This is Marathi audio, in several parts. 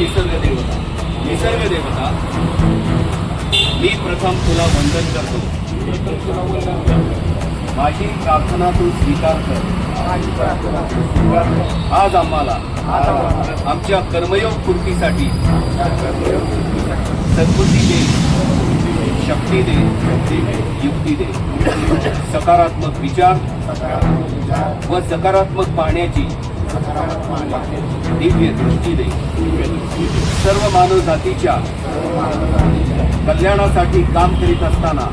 निसर्ग देवता निसर्ग देवता मी प्रथम तुला वंदन करतो. माझी प्रार्थना तू स्वीकार कर. आज आम्हाला आमच्या कर्मयोग पूर्तीसाठी सद्बुद्धी दे शक्ती दे युक्ती दे. सकारात्मक विचार व सकारात्मक पाहण्याची दिव्य दृष्टी दे सर्व मानव जातीच्या कल्याणासाठी काम करीत असताना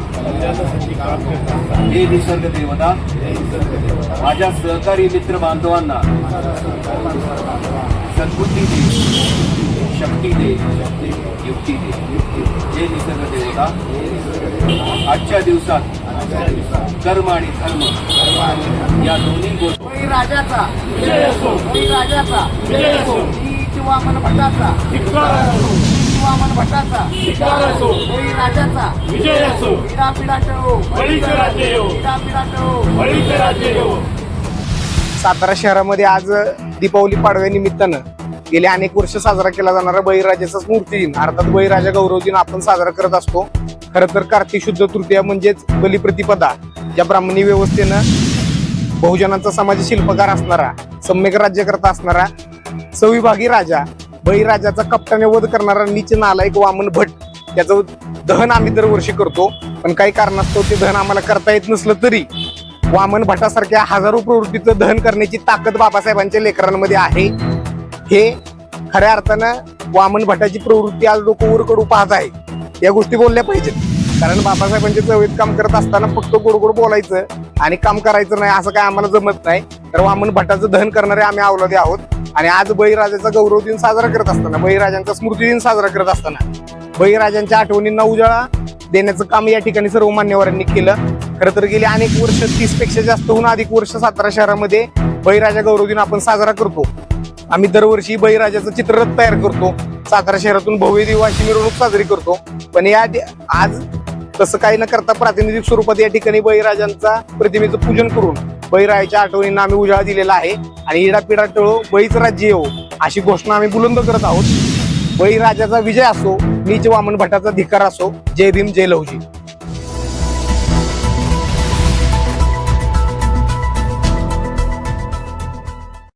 हे निसर्ग देवता माझ्या सहकारी मित्र बांधवांना सद्बुद्धी दे शक्ती दे युक्ती दे. हे निसर्ग देवता आजच्या दिवसात कर्म आणि धर्म या दोन्ही गोष्टी राजाचा वामन वामन विजय असो. पिढा टळो पिढा पिढा टळो सातारा शहरामध्ये आज दीपावली पाडव्यानिमित्तानं गेले अनेक वर्ष साजरा केला जाणारा बळीराजाचा स्मृती दिन. अर्थात बळीराजा गौरव दिन आपण साजरा करत असतो. खरं तर कार्तिक शुद्ध तृतीया म्हणजेच बलिप्रतिपदा. ज्या ब्राह्मणी व्यवस्थेनं बहुजनांचा समाज शिल्पकार असणारा सम्यक राज्यकर्ता असणारा सविभागी राजा बळीराजाचा कप्ताने वध करणारा नीच नालायक वामन भट त्याचं दहन आम्ही दरवर्षी करतो. पण काही कारणास्तव ते दहन आम्हाला करता येत नसलं तरी वामन भटासारख्या हजारो प्रवृत्तीचं दहन करण्याची ताकद बाबासाहेबांच्या लेकरांमध्ये आहे. हे खऱ्या अर्थानं वामन भटाची प्रवृत्ती आज लोक कडू पाहत आहे. या गोष्टी बोलल्या पाहिजेत. कारण बाबासाहेबांचे चवीत काम करत असताना फक्त गोडगोड बोलायचं आणि काम करायचं नाही असं काय आम्हाला जमत नाही. तर वामन भटाचं दहन करणारे आम्ही अवलादे आहोत. आणि आज बळीराजाचा गौरव दिन साजरा करत असताना बळीराजांचा स्मृती दिन साजरा करत असताना बळीराजांच्या आठवणींना उजाळा देण्याचं काम या ठिकाणी सर्व मान्यवरांनी केलं. खरं तर गेली अनेक वर्ष तीसपेक्षा जास्तहून अधिक वर्ष सातारा शहरामध्ये बळीराजा गौरव दिन आपण साजरा करतो. आम्ही दरवर्षी बळीराजाचं चित्ररथ तयार करतो. सातारा शहरातून भव्य दिवाशी मिरवणूक साजरी करतो. पण या दि- आज तसं काही न करता प्रातिनिधिक स्वरूपात या ठिकाणी बळीराजांचा प्रतिमेचं पूजन करून बळीराजाच्या आठवणींना आम्ही उजाळा दिलेला आहे. आणि इडापिडा टळो बळीच राज्य येऊ अशी घोषणा आम्ही बुलंद करत आहोत. बळीराजाचा विजय असो नीच वामन भटाचा धिकार असो जय भीम जय लहुजी.